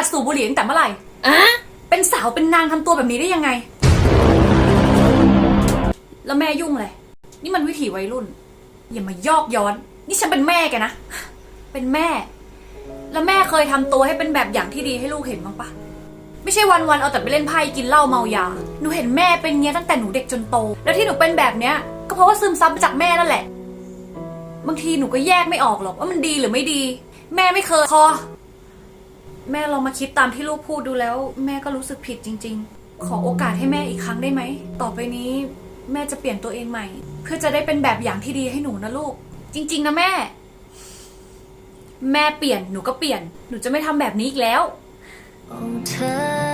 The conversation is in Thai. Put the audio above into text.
หัดสูบบุหรี่ตั้งแต่เมื่อไหร่อะเป็นสาวเป็นนางทำตัวแบบนี้ได้ยังไง แล้วแม่ยุ่งเลย นี่มันวิถีวัยรุ่น อย่ามายอกย้อน นี่ฉันเป็นแม่แกนะ เป็นแม่ แล้วแม่เคยทำตัวให้เป็นแบบอย่างที่ดีให้ลูกเห็นบ้างปะไม่ใช่วันๆเอาแต่ไปเล่นไพ่กินเหล้าเมายา หนูเห็นแม่เป็นเงี้ยตั้งแต่หนูเด็กจนโต แล้วที่หนูเป็นแบบเนี้ย ก็เพราะว่าซึมซับมาจากแม่นั่นแหละ บางทีหนูก็แยกไม่ออกหรอกว่ามันดีหรือไม่ดี แม่ไม่เคยพอ แม่ลองมาคิดตามที่ลูกพูดดูแล้ว แม่ก็รู้สึกผิดจริง ๆ ขอโอกาสให้แม่อีกครั้งได้ไหม ต่อไปนี้แม่จะเปลี่ยนตัวเองใหม่ เพื่อจะได้เป็นแบบอย่างที่ดีให้หนูนะลูก จริง ๆ นะแม่ แม่เปลี่ยนหนูก็เปลี่ยน หนูจะไม่ทำแบบนี้อีกแล้ว เธอ